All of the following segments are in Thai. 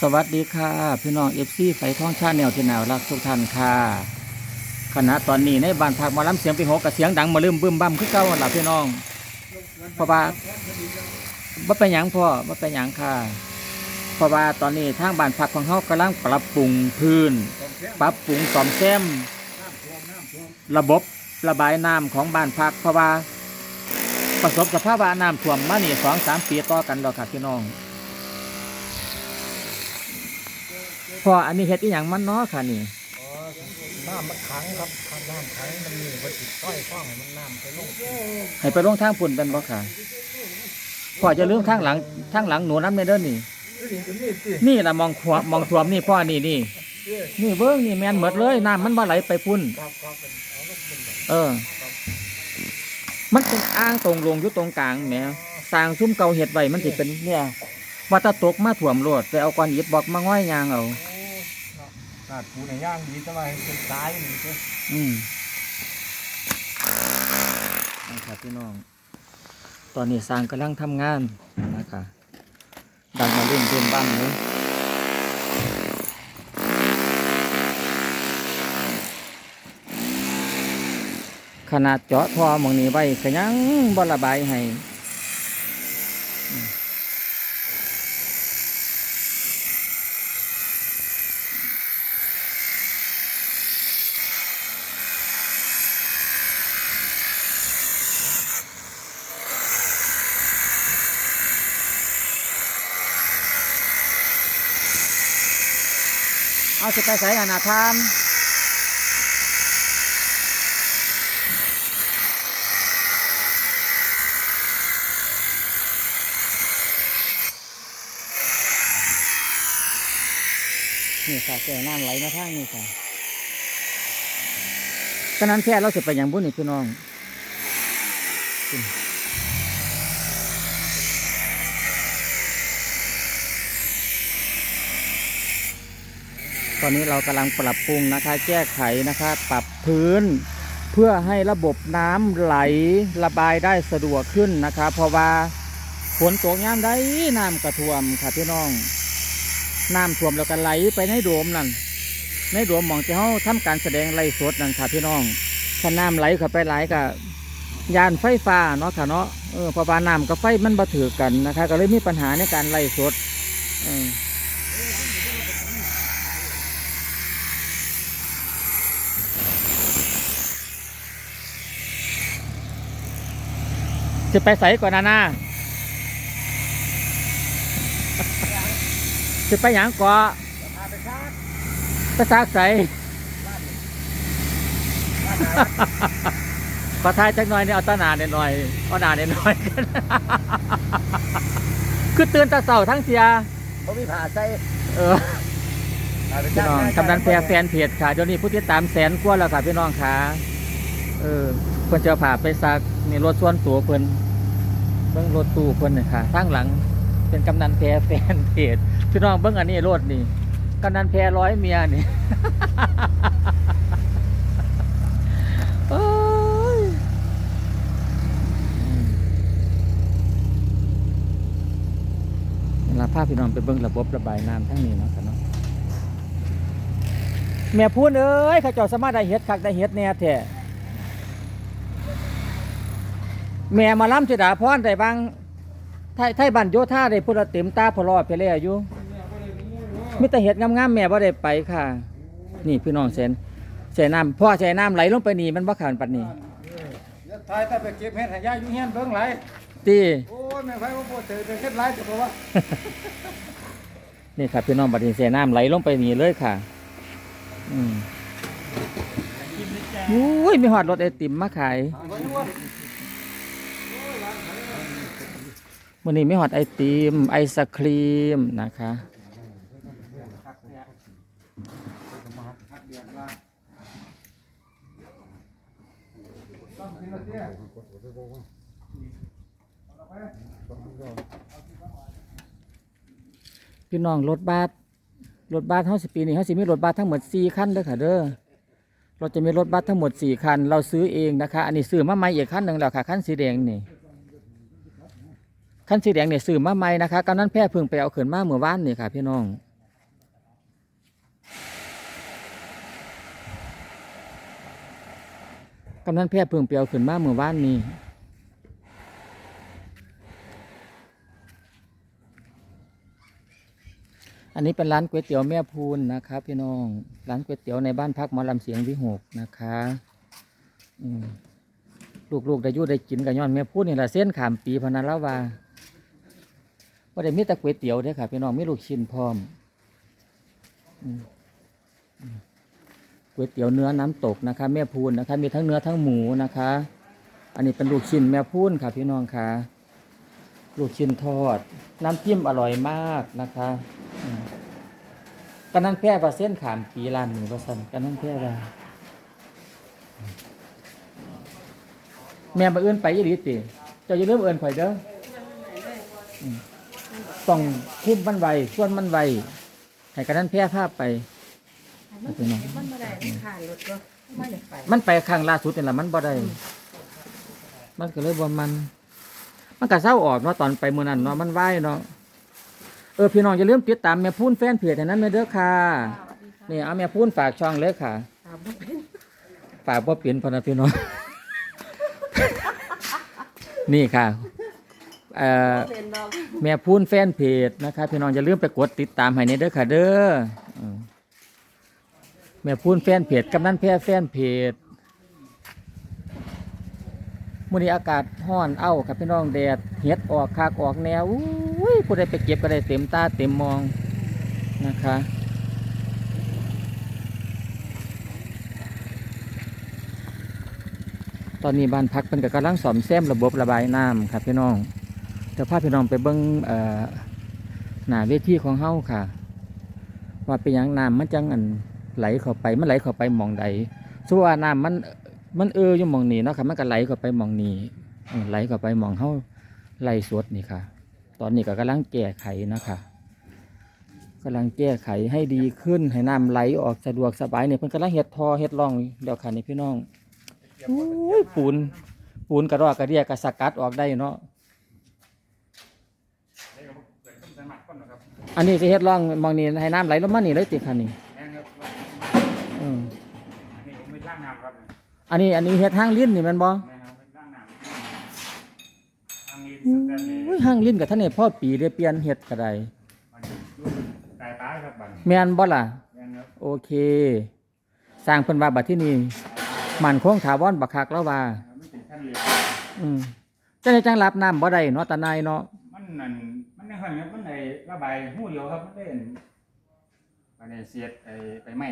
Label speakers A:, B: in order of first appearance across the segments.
A: สวัสดีค่ะ พี่น้องเอฟซีไฟท้องชาแนวที่แนวรักทุกท่านค่ะขณะตอนนี้ในบ้านพักมาล้ำเสียงไปหกกับเสียงดังมาลืมบึ้มบั้มคือเก่าหลับพี่น้องเพราะว่าบ่เป็นหยังพ่อบ่เป็นหยังค่ะเพราะว่าตอนนี้ทางบ้านพักของเขากำลังปรับปรุงพื้น ปรับปรุงซ่อมแซมระบบระบายน้ำของบ้านพักเพราะว่าประสบสภาพว่าน้ำท่วมมานี่สองสามปีต่อกันแล้วค่ะพี่น้อง พออันนี้เฮ็ดอีหยังมันเนาะค่ะนี่
B: อ๋อน้ำมันขังครับขังน้ำขังมันมีมันติดต้อยฟ้องให้มันน้ำไปลง
A: ให้ไปลงทางปุ่นเป็นบ่ค่ะพ่อจะลืมทางหลังทางหลังหนูน้ำในเด้อนี่
B: นี่ก็มีสิ
A: นี่ล่ะมองขวมองท่วมนี่พ่อนี่นี่นี่เบิ่งนี่แม่นหมดเลยน้ำมันบ่ไหลไปพุ่น
B: ครับครับเป็นเอาลงเป็นแบบ
A: เออ มันเป็นอ่างตรงลงอยู่ตรงกลางแหมสร้างซุ้มเก่าเฮ็ดไว้มันสิเป็นเนี่ยว่าถ้าตกมาท่วมโลดไปเอาก้อนอิฐบอกมาง่อยยางเอา
B: โอ้เนาดปูในย่างดีแต่ว่าเป็นตายนี่เจ้
A: อืมนะครับพี่น้อง ตอนนี้สร้างกำลังทำงานนะคะดังมาเล่นเล่นบ้านเลยขนาดเจาะท่อมองนี้ไว้ก็ยังบระบายให้ เอาสิไปใส่อนาทานนี่ค่ะแก่น้ำไหลมาทางนี่ค่ะฉะนั้นแค่เราจไปอย่างบุญนี่พี่น้อง ตอนนี้เรากำลังปรับปรุงนะคะ แก้ไขนะคะ ปรับพื้น เพื่อให้ระบบน้ำไหลระบายได้สะดวกขึ้นนะคะ เพราะว่าฝนตกยามใดน้ำกระท่วมค่ะพี่น้องน้ำท่วมแล้วก็ไหลไปในโดมนั่นในโดมมองที่เขาทำการแสดงไล่สดนั่นค่ะพี่น้องถ้าน้ำไหลเข้าไปไหลกับยานไฟฟ้าเนาะค่ะเนาะเออพราะว่าน้ำกับไฟมันบ่ถือกันนะคะ ก็เลยมีปัญหาในการไล่สดเออ จะไปใส่ก่อนนะนาจะไปหยังก่อ
B: พาไปชาร์จ
A: ไปซากใสขอทายจักหน่อยเนี่ยเอาตาหนาเนี่ยหน่อยเอาหนาเนี่ยหน่อย คือตื่นแตาเสาทั้งเสีย
B: เขามีผ่าใส่
A: เออ
B: พาไป
A: พี่
B: ชาร์
A: น้อง
B: จ
A: กำนันแพรแฟนเพจค่ะเดี๋ยวนี้ผู้ติดตามแสนกว่าแล้วค่ะพี่น้องค่ะเออเพิ่นจะพาไปซักนี่รถส่วนตัวเพิ่น เบิ้งรถตู้เพิ่นนี่ค่ะทางหลังเป็นกำนันแพรแฟนเพจพี่น้องเบิ้งอันนี้รถนี่กำนันแพรร้อยเมียนี่เวลาพาพี่น้องไปเบิ่งระบบระบายน้ำทั้งนี้เนาะค่ะเนาะแม่พูดเอ้ยข้าเจ้าสามารถได้เฮ็ดคักได้เฮ็ดแน่แท้ แม่มาล้ำจิดาพรได้บางไทยไทยบ้านโยธาได้พูดเต็มตาพอรอดไปแล้วอยู่มีแต่เฮ็ดงามๆแม่บ่ได้ไปค่ะ นี่พี่น้องแสนแสนน้ำพ่อแสนน้ำไหลลงไปนี่มันบ่ขานปัดนี้
B: เดี๋ยวทายถ้าไปเก็บเห็ดให้ยายอยู่เฮียนเบิ่งไหล
A: ตี
B: โอ้ยแม่ไฟว่าบ่เจอเฮ็ดไหลจะบอกว่า
A: นี่ครับพี่น้องบัดนี้แสนน้ำไหลลงไปนี่เลยค่ะ อืมอุ้ยมีหอดรถไอติมมาขาย
B: เอาไว้ว่า
A: วันนี้ไมีหอดไอติมไอศครีมนะคะพี่น้องรถบัสรถบัสเฮาสิปีนี้เฮาสิมีรถบัสทั้งหมด4คันเด้อค่ะเด้อเราจะมีรถบัสทั้งหมด4คัน เราซื้อเองนะคะ อันนี้ซื้อมาใหม่อีกคันหนึ่งแล้วค่ะคันสีแดงนี่ ขั้นสีแดงเนี่ยซื้อมาใหม่นะคะกำนันแพร่พิ่งไปเอาขึ้นมาเมื่อวานนี่ค่ะ พี่น้องกำนันแพร่พิ่งไปเอาขึ้นมาเมื่อวานนี้อันนี้เป็นร้านก๋วยเตี๋ยวแม่พูนนะคะพี่น้องร้านก๋วยเตี๋ยวในบ้านพักมอลำเสียงวิหกนะคะลูกๆได้ยุ่ได้กินกันย้อนแม่พูนนี่แหละเส้นขามปีพนันล้วว่า ว่ได้มีแต่ก๋วยเตี๋ยวเด้อค่ะพี่น้องมีลูกชิ้นพร้อมก๋วยเตี๋ยวเนื้อน้ำตกนะคะแม่พูนนะคะมีทั้งเนื้อทั้งหมูนะคะ อันนี้เป็นลูกชิ้นแม่พูนค่ะ พี่น้องค่ะ ลูกชิ้นทอด น้ำจิ้มอร่อยมากนะคะกันนั่นแพร่ปลาเส้นขามปีร้านหนึ่งประสันกันนั่นแพร่ว่าแม่มาเอื้อนไปยี่ดีติเจะอย่าลืมเอื้อนข่อยเด้อ ต้องคุ้มมันไวส่วนมันไวให้กันนั่นแพร่ภาพไป
C: มันบ่ได้มันบ่ได้ขายรถก็ไม่ได้ไป
A: มันไปครั้งล่าสุดนี่แหละมันบ่ได้ มันก็เลยบ่มัน มันก็เศร้าออกเนาะตอนไปมื้อนั้นเนาะมันไหวเนาะเออพี่น้องอย่าลืมติดตามแม่พูนแฟนเพจให้นั้นแม่เด้อค่ะนี่เอาแม่พูนฝากช่องเลยค่ะ
C: ถามบ่เป็น
A: ฝากบ่เปลี่ยนพอนะพี่น้อง นี่ค่ะ เอ่อ
C: เป็นดอก
A: แม่พูนแฟนเพจนะคะพี่น้องอย่าลืมไปกดติดตามให้ในเด้อค่ะเด้ออืมแม่พูนแฟนเพจกำนันแพร่แฟนเพจมื้อนี้อากาศร้อนเอ้าครับพี่น้องแดดเฮ็ดออกคากออกแนวอุ้ยผู้ใดไปเก็บก็ได้เต็มตาเต็มมองนะคะ ตอนนี้บ้านพักเป็นกับกำลังซ่อมแซมระบบระบายน้ำครับพี่น้อง เดี๋ยวพาพี่น้องไปเบิ้งหน้าเวทีของเฮาค่ะ ว่าเป็นหยังน้ำมันจังอันไหลเข้าไปมันไหลเข้าไปมองใดส่วนว่าน้ำมันมันเอออยู่มองนี้เนาะค่ะมันก็ไหลเข้าไปมองนี้ไหลเข้าไปมองเฮาไหลสดนี่ค่ะ ตอนนี้ก็กำลังแก้ไขนะคะกำลังแก้ไขให้ดีขึ้นให้น้ำไหลออกสะดวกสบายเนี่ยเพิ่นกำลังเฮ็ดทอเฮ็ดร่องเดี๋ยวค่ะนี่พี่น้องอ้ยปูนปูนกระรอกกระเดียกกระสกัดออกได้เนาะ อันนี้จะเฮ็ดร่องมองนี่ให้น้ำไหลลงมานี่เลยติค่ะนี่อืม
B: อันนี้ผมไม่ล่างน้ำครับ
A: อันนี้อันนี้เฮ็ดห้างลิ้นนี่แมันบ่
B: แม่ครับเป็นล่างน้ำทางนี้สแตนเล
A: โอ้ย
B: ส
A: ห้างลิ้นกับท่านนี่พ่อปีได้เปลี่ยนเฮ็ดก็ได้
B: มันอยู่ใต้ตาครับบัดนี้
A: แม่นบ่ล่ะ
B: แม่นครับ
A: โอเค สร้างเพิ่นว่าบัดที่นี่มันคงถาวรบักคักแล้วว่า
B: มันเป็นขั้นเรียน
A: อืมจังไดจังรับน้ำบ่ได้เนาะตาในายเนาะ
B: มันนั่น มันในห้องนี้มันได้ระบายหูเดียวครับมันได้มันได้เสียดไอ้ไปไหม้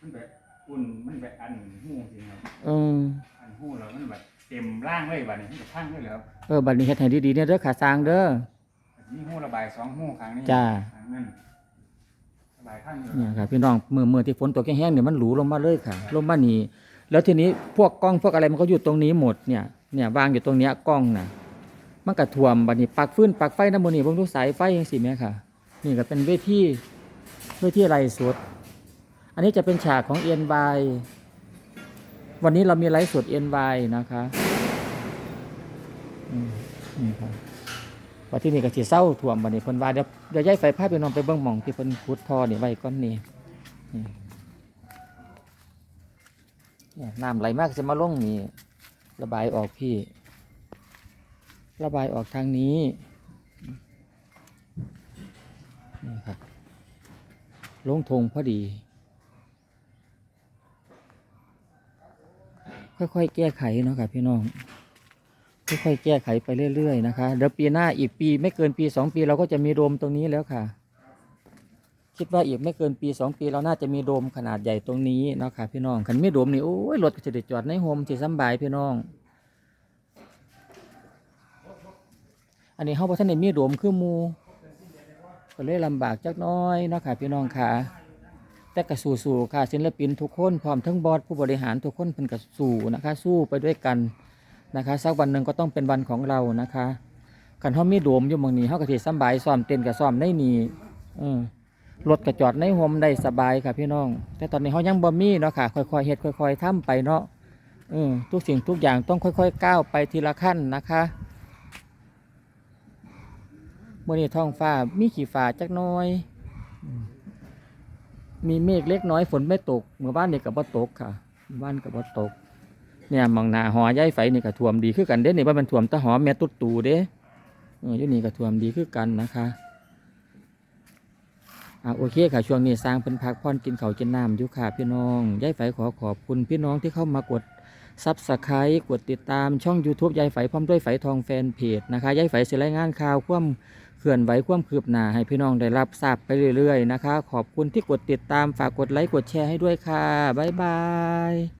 B: มันแบบอุ่นมันแบบอันหูจริงครับ
A: เออ
B: อันหูแล้วมันแบบเต็มร่างเลยบัดนี้มันจะพังเลยเหรอครับ
A: เออบัดนี้เฮ็ดให้ดีๆเนี่ยเด้อขาสร้างเด้อ
B: มีหูระบายสองหูครั้งนี้
A: จ้า
B: ครั้งนั้นระบายข้างนี้
A: เนี่ยครับพี่น้องมือมือที่ฝนตกแห้งๆเนี่ยมันหลูลงมาเลยค่ะ ลงมานี่แล้วทีนี้พวกกล้องพวกอะไรมันก็อยู่ตรงนี้หมดเนี่ยเนี่ยวางอยู่ตรงเนี้ยกล้องน่ะ มันก็ท่วมบัดนี้ปักฟืนปักไฟน้ำมันนี่เบิ่งดูสายไฟจังซี่แม่ค่ะ นี่ก็เป็นเวทีเวทีไรสด อันนี้จะเป็นฉากของเอ็นบายวันนี้เรามีไลฟ์สดเอ็นบายนะคะนี่ครับว่าที่นี่ก็สิเศร้าท่วมบัดนี้เพิ่นว่าเดี๋ยวเดี๋ยวย้ายไฟพาไปนอนไปเบิ่งหมองที่เพิ่นขุดท่อนี่ไว้ก่อนนี่เนี่ยน้ำไหลมากจะมาลงนี่ระบายออกพี่ ระบายออกทางนี้นี่ครับลงทงพอดี ค่อยๆแก้ไขเนาะครับพี่น้องค่อยๆแก้ไขไปเรื่อยๆนะคะเดี๋ยวปีหน้าอีกปีไม่เกินปีสองปีเราก็จะมีโดมตรงนี้แล้วค่ะ คิดว่าอีกไม่เกินปีสองปีเราน่าจะมีโดมขนาดใหญ่ตรงนี้เนาะค่ะพี่น้องคันไม่โดมนี่โอ้ยรถก็จะได้จอดในโฮมสิสบายพี่น้อง อันนี้เฮาบ่ทันได้มีโดมคือหมู่ก็เลยลำบากจักน้อยเนาะค่ะพี่น้องค่ะแต่ก็สู้ๆค่ะศิลปินทุกคนพร้อมทั้งบอสผู้บริหารทุกคนเพิ่นก็สู้นะคะ สู้ไปด้วยกันนะคะสักวันหนึ่งก็ต้องเป็นวันของเรานะคะคันเฮามีโดมอยู่หม่องนี้เฮาก็สิสำบายซ้อมเต้นก็ซ้อมในนี้เออรถกระจอดในโฮมได้สบายค่ะพี่น้อง แต่ตอนนี้เขายังบ่มีเนาะค่ะ ค่อยๆเฮ็ดค่อย ๆทำไปเนาะเออทุกสิ่งทุกอย่างต้องค่อย ๆ ก้าวไปทีละขั้นนะคะ เมื่อนี้ท้องฟ้ามีขี้ฟ้าจักน้อย มีเมฆเล็กน้อยฝนไม่ตกเมื่อบ้านนี่กับว่าตกค่ะบ้านกับว่าตก เนี่ยมองหนาหอย่ายไฟนี่ก็ท่วมดีคือกันเด้นี่ว่ามันท่วมตะหอแม่ตุ๊ดตูเด้อยู่นี่ก็ท่วมดีคือกันนะคะอ่าโอเคค่ะช่วงนี้สร้างเป็นพักผ่อนกินเขาวกินน้ำอยู่ค่ะพี่น้องย่ายไฟขอขอบคุณพี่น้องที่เข้ามากดซับสไครต์กดติดตามช่อง YouTube ยายไฟพร้อมด้วยไฟทองแฟนเพจนะคะยายไฟเสียรายงานข่าวความ ลื่อนไหวความคืบหน้าให้พี่น้องได้รับทราบไปเรื่อยๆนะคะ ขอบคุณที่กดติดตามฝากกดไลค์กดแชร์ให้ด้วยค่ะ บ๊ายบาย